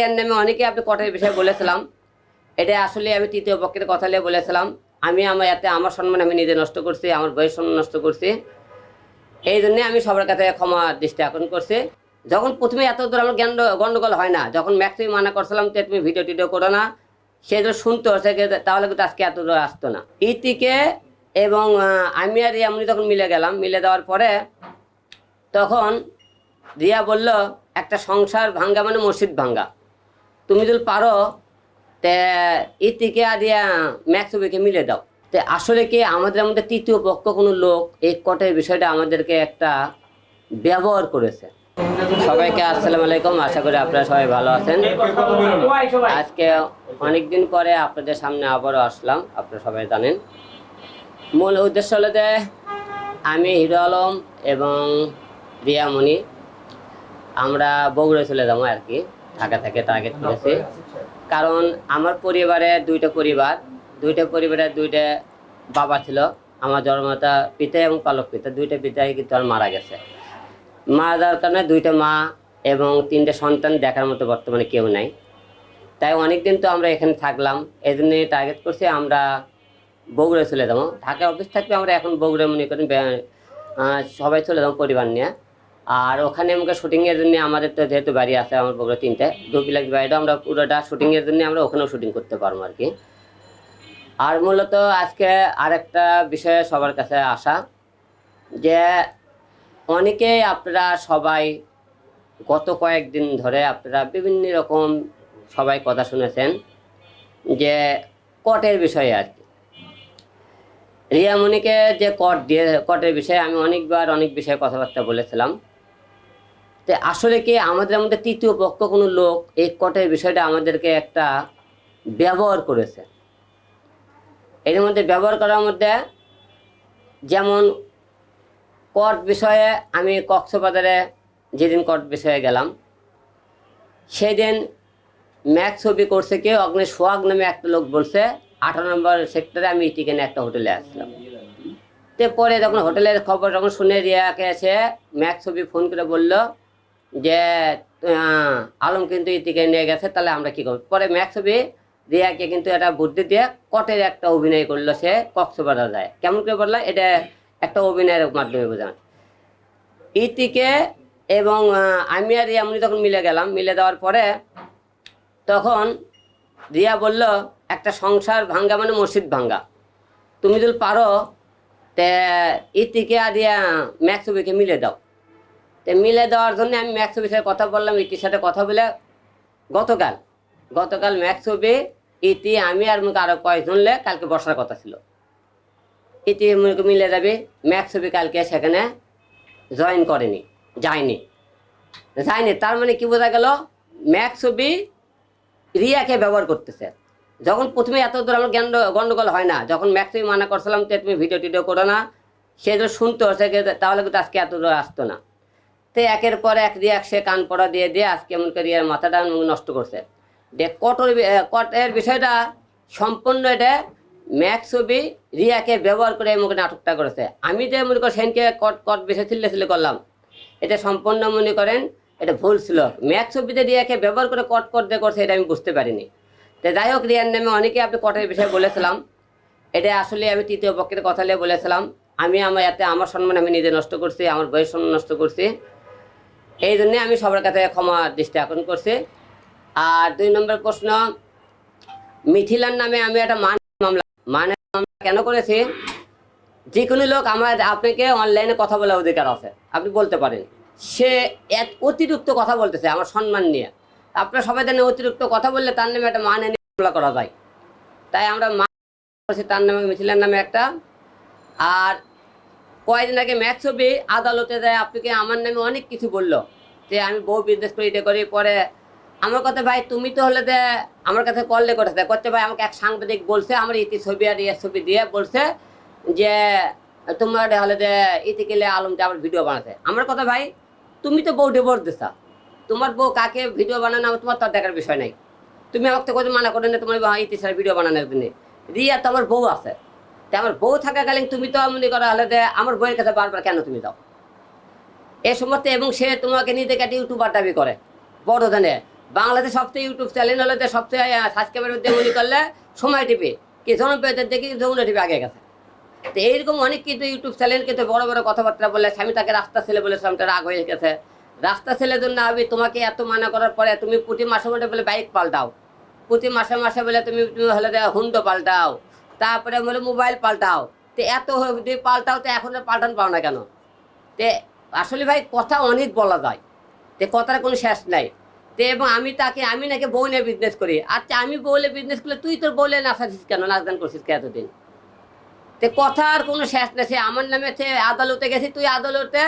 এর নামে অনেকে আপনি কটের বিষয়ে বলেছিলাম। এটা আসলে আমি তৃতীয় পক্ষের কথা নিয়ে বলেছিলাম। আমি আমার এতে আমার সম্মান আমি নিজে নষ্ট করছি, আমার বয়স সম্মান নষ্ট করছি। এই জন্যে আমি সবার কাছে ক্ষমা দৃষ্টি আকর্ষণ করছি। যখন প্রথমে এত দূর আমার জ্ঞান গন্ডগোল হয় না, যখন ম্যাক্সিমাম মানা করছিলাম যে তুমি ভিডিও টিডিও করো না, সে তো শুনতে হচ্ছে তাহলে কিন্তু আজকে এত দূর আসতো না। ইতিকে এবং আমি আর এমনি যখন মিলে গেলাম, মিলে দেওয়ার পরে তখন রিয়া বলল, একটা সংসার ভাঙ্গা মানে মসজিদ ভাঙ্গা। তুমি যদি পারো, তে ইতিকে আর ম্যাক্সবিকে মিলে দাও। তে আসলে কি আমাদের মধ্যে তৃতীয় পক্ষ কোনো লোক এই কটের বিষয়টা আমাদেরকে একটা ব্যবহার করেছে? সবাইকে আসসালামু আলাইকুম, আশা করি আপনারা সবাই ভালো আছেন। আজকে অনেক দিন পরে আপনাদের সামনে আবারও আসলাম, আপনারা সবাই জানেন। মূল উদ্দেশ্য হলো যে আমি হিরো আলম এবং রিয়ামণি আমরা বগুড়ে চলে যাব আর কি। ঢাকা থেকে টার্গেট করেছি। কারণ আমার পরিবারে দুইটা পরিবার দুইটা পরিবারে দুইটা বাবা ছিল আমার জন্মতা পিতা এবং পালক পিতা দুইটা পিতাই কিন্তু আর মারা গেছে। মারা যাওয়ার কারণে দুইটা মা এবং তিনটে সন্তান দেখার মতো বর্তমানে কেউ নাই। তাই অনেকদিন তো আমরা এখানে থাকলাম এই জন্যে টার্গেট করছি আমরা বগুড়ে চলে যাব। ঢাকায় অফিস থাকলে আমরা এখন বগুড়ে মনে আহ, সবাই চলে যাব পরিবার নিয়ে। আর ওখানে আমাকে শুটিংয়ের জন্য আমাদের তো যেহেতু বাড়ি আছে, আমার বগুড়া তিনটে দু বাড়িটা আমরা পুরোটা শুটিংয়ের জন্য আমরা ওখানেও শুটিং করতে পারব আর কি। আর মূলত আজকে আরেকটা বিষয়ে সবার কাছে আসা, যে অনেকেই আপনারা সবাই গত কয়েকদিন ধরে আপনারা বিভিন্ন রকম সবাই কথা শুনেছেন, যে কটের বিষয়ে আর কি। রিয়ামণিকে যে কট দিয়ে কটের বিষয়ে আমি অনেকবার অনেক বিষয়ে কথাবার্তা বলেছিলাম। তো আসলে কি আমাদের মধ্যে তৃতীয় পক্ষ কোনো লোক এই কটের বিষয়টা আমাদেরকে একটা ব্যবহার করেছে। এর মধ্যে ব্যবহার করার মধ্যে যেমন কট বিষয়ে আমি কক্সবাজারে যেদিন কট বিষয়ে গেলাম, সেদিন ম্যাক ছবি করছে কেউ অগ্নি সোহাগ নামে একটা লোক বলছে, আঠারো নম্বর সেক্টরে আমি ইটিকে নিয়ে একটা হোটেলে আসলাম। তো পরে যখন হোটেলের খবর যখন শুনে রিয়াকে এসে ম্যাক ছবি ফোন করে বলল যে আলম কিন্তু ইতিকে নিয়ে গেছে, তাহলে আমরা কি করব? পরে ম্যাক ছবি রিয়াকে কিন্তু একটা বুদ্ধি দিয়ে কটের একটা অভিনয় করল সে কক্সবাজার যায়। কেমন করে বললাম এটা একটা অভিনয়ের মাধ্যমে বোঝানো ইতিকে এবং আমি আর রিয়া তখন মিলে গেলাম, মিলে দেওয়ার পরে তখন রিয়া বলল, একটা সংসার ভাঙ্গা মানে মসজিদ ভাঙ্গা। তুমি যদি পারো, তে ইতিকে আর রিয়া ম্যাক্সবিকে মিলে দাও। তে মিলে দেওয়ার জন্য আমি ম্যাক্সবির সাথে কথা বললাম, ইতির সাথে কথা বলে গতকাল গতকাল ম্যাক্সবি ইতি, আমি আর মুখে আরও কয়েকজন লে কালকে বসার কথা ছিল। ইতি মুখে মিলে যাবে ম্যাক্সবি কালকে সেখানে জয়েন করেনি, যায়নি। যায়নি, তার মানে কি বোঝা গেল ম্যাক্সবি রিয়াকে ব্যবহার করতেছে। যখন প্রথমে এত দূর আমার জ্ঞান গন্ডগোল হয় না, যখন ম্যাক্সিমাম মানা করছিলাম যে তুমি ভিডিও টিডিও করো না, সে তো শুনতে হচ্ছে তাহলে কিন্তু আজকে এত দূর আসতো না। তো একের পর এক রিয়াক সে কান পড়া দিয়ে দিয়ে আজকে এমন করে রিয়ার মাথাটা নষ্ট করছে। যে কটর কটের বিষয়টা সম্পূর্ণ এটা ম্যাক্স ছবি রিয়াকে ব্যবহার করে মুখে নাটকটা করেছে। আমি যে মনে করি সেনকে কট কট বিষয় ছিলে করলাম। এটা সম্পূর্ণ মনে করেন এটা ভুল ছিল। ম্যাক্স ছবিতে রিয়াকে ব্যবহার করে কট কট দিয়ে করছে এটা আমি বুঝতে পারিনি। তো যাই হোক, রিয়ার নামে অনেকে আপনি কটের বিষয়ে বলেছিলাম। এটা আসলে আমি তৃতীয় পক্ষের কথা নিয়ে বলেছিলাম। আমি আমার, এতে আমার সম্মান আমি নিজে নষ্ট করছি, আমার বয়স সম্মান নষ্ট করছি। এই জন্যে আমি সবার কাছে ক্ষমা দৃষ্টি আকর্ষণ করছি। আর দুই নম্বর প্রশ্ন, মিথিলার নামে আমি একটা মান মামলা মানে মামলা কেন করেছি? যে কোনো লোক আমার আপনাকে অনলাইনে কথা বলার অধিকার আছে। আপনি বলতে পারেন। সে এক অতিরিক্ত কথা বলতেছে আমার সম্মান নিয়ে। আপনারা সবাই জানেন অতিরিক্ত কথা বললে তার নামে একটা মানে মামলা করা যায়। তাই আমরা মান করেছি তার নামে মিথিলার নামে একটা আর কয়েকদিন আগে ম্যাচ ছবি আদালতে যায় আপনাকে আমার নামে অনেক কিছু বলল। যে আমি বউ বিজনেস করি, এটা করি, পরে আমার কথা, ভাই, তুমি তো হলে যে আমার কাছে কললে করেছে করতে ভাই আমাকে এক সাংবাদিক বলছে, আমার ইতি ছবি আর ইয়ে ছবি দিয়ে বলছে যে, তোমার হলে যে ইতি গেলে আলম আমার ভিডিও বানাতে। আমার কথা, ভাই, তুমি তো বউ ডিভোর্স দিছা। তোমার বউ কাকে ভিডিও বানানো, আমার তোমার তার দেখার বিষয় নাই। তুমি আমাকে তো মানা করে না, তোমার ইতি ছাড়া ভিডিও বানানোর জন্য। রিয়া তো আমার বউ আছে। তা আমার বউ থাকাকালীন তুমি তো মনে করো যে আমার বইয়ের কাছে বারবার কেন তুমি দাও? এ সমস্ত এবং সে তোমাকে নিজেকে একটা ইউটিউবার দাবি করে। বড় জানে বাংলাদেশ সবচেয়ে ইউটিউব চ্যানেল হলে সবচেয়ে সাবস্ক্রাইবার মধ্যে মনে করলে সময় টিপে। কি জনপ্রিয়তার দেখি যমুনা টিপে আগে গেছে। তো এইরকম অনেক কিন্তু ইউটিউব চ্যানেল কিন্তু বড় বড় কথাবার্তা বলে, স্বামী তাকে রাস্তা ছেলে বলে স্বামীটা রাগ হয়ে গেছে। রাস্তা ছেলে জন্য আমি তোমাকে এত মানা করার পরে তুমি প্রতি মাসে মাসে বলে বাইক পাল্টাও। প্রতি মাসে মাসে বলে তুমি তুমি হলে হুন্ডো পাল্টাও। তারপরে বলে মোবাইল পাল্টাও। তো এত যদি পাল্টাও, তো এখন পাল্টান পাও না কেন? তে আসলে ভাই, কথা অনেক বলা যায়। তে কথার কোনো শেষ নাই। তে এবং আমি তাকে, আমি নাকি বউ নিয়ে বিজনেস করি। আচ্ছা আমি বউলে বিজনেস করলে তুই তোর বউলে নাচাছিস কেন? নাচ গান করছিস কে এতদিন? তে কথার কোনো শেষ নেই। সে আমার নামে সে আদালতে গেছি, তুই আদালতে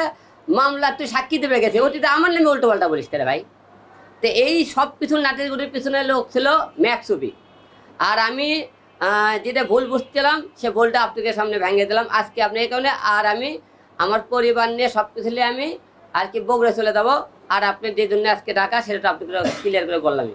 মামলা, তুই সাক্ষী দেবে গেছে। ওটিতে আমার নামে উল্টো পাল্টা বলিস রে ভাই? তো এই সব কিছু নাটেরগুলির পিছনে লোক ছিল ম্যাকসুবি। আর আমি যেটা ভুল বুঝছিলাম, সে ভুলটা আপনাকে সামনে ভেঙে দিলাম। আজকে আপনি এই কারণে আর আমি, আমার পরিবার নিয়ে সব কিছু নিয়ে আমি আর কি বগুড়ে চলে যাব। আর আপনি যে জন্য আজকে ডাকা, সেটা আপনাকে ক্লিয়ার করে বললাম